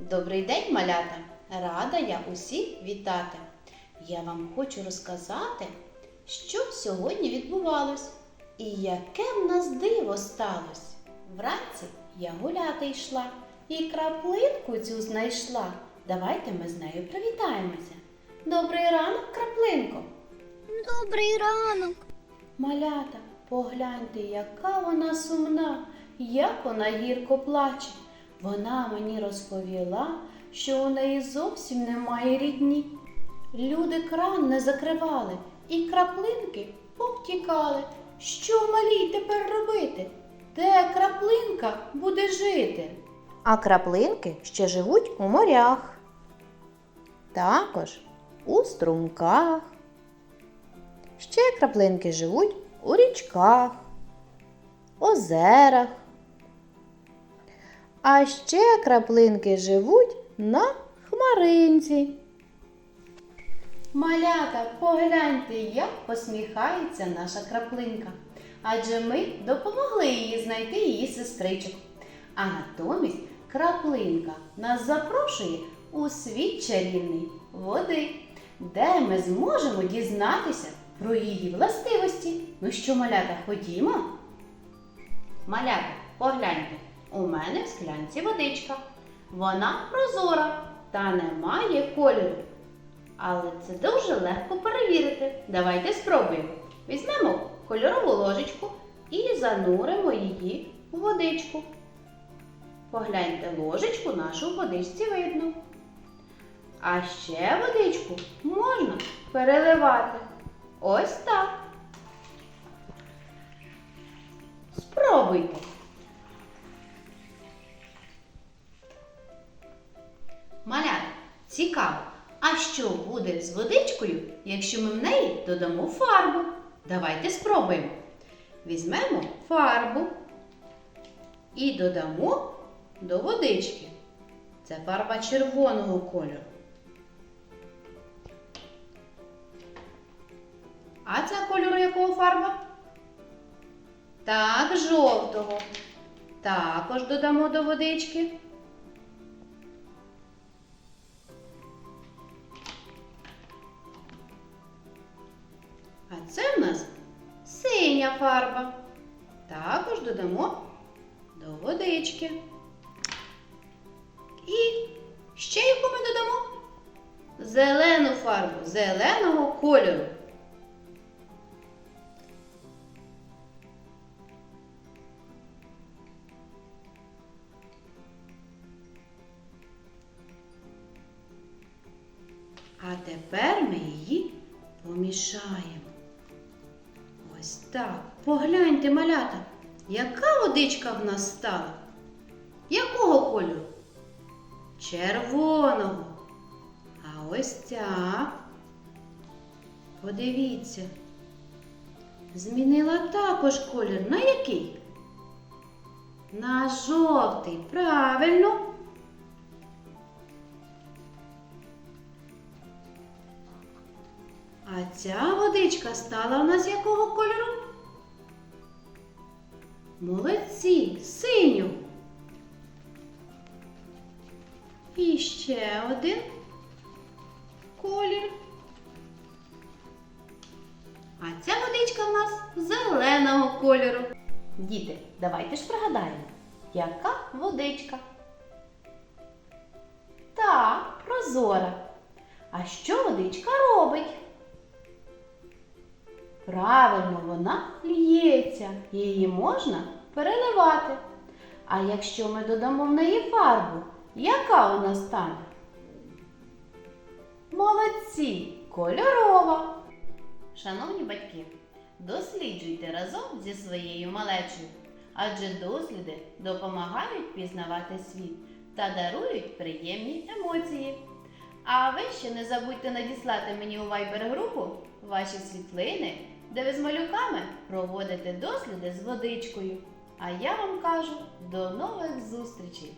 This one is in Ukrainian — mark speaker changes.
Speaker 1: Добрий день, малята! Рада я усіх вітати. Я вам хочу розказати, що сьогодні відбувалось і яке в нас диво сталося. Вранці я гуляти йшла і краплинку цю знайшла. Давайте ми з нею привітаємося. Добрий ранок, краплинко!
Speaker 2: Добрий ранок.
Speaker 1: Малята, погляньте, яка вона сумна, як вона гірко плаче. Вона мені розповіла, що у неї зовсім немає рідні. Люди кран не закривали і краплинки повтікали. Що малій тепер робити? Де краплинка буде жити? А краплинки ще живуть у морях, також у струмках. Ще краплинки живуть у річках, озерах. А ще краплинки живуть на хмаринці. Малята, погляньте, як посміхається наша краплинка. Адже ми допомогли їй знайти її сестричок. А натомість краплинка нас запрошує у світ чарівний води, де ми зможемо дізнатися про її властивості. Ну що, малята, ходімо? Малята, погляньте, у мене в склянці водичка. Вона прозора та не має кольору. Але це дуже легко перевірити. Давайте спробуємо. Візьмемо кольорову ложечку і зануримо її у водичку. Погляньте, ложечку нашу в водичці видно. А ще водичку можна переливати. Ось так. Спробуйте. Що буде з водичкою, якщо ми в неї додамо фарбу? Давайте спробуємо. Візьмемо фарбу і додамо до водички. Це фарба червоного кольору. А це кольору якого фарба? Так, жовтого. Також додамо до водички. Фарба. Також додамо до водички. І ще яку ми додамо? Зелену фарбу зеленого кольору. А тепер ми її помішаємо. Ось так. Погляньте, малята, яка водичка в нас стала? Якого кольору? Червоного. А ось ця. Подивіться. Змінила також колір. На який? На жовтий. Правильно. Ця водичка стала у нас якого кольору? Молодці, синю. І ще один колір. А ця водичка в нас зеленого кольору. Діти, давайте ж пригадаємо, яка водичка? Так, прозора. А що водичка робить? Правильно, вона л'ється, її можна переливати. А якщо ми додамо в неї фарбу, яка вона стане? Молодці, кольорова. Шановні батьки, досліджуйте разом зі своєю малечою, адже досліди допомагають пізнавати світ та дарують приємні емоції. А ви ще не забудьте надіслати мені у Viber групу ваші світлини, де ви з малюками проводите досліди з водичкою. А я вам кажу до нових зустрічей!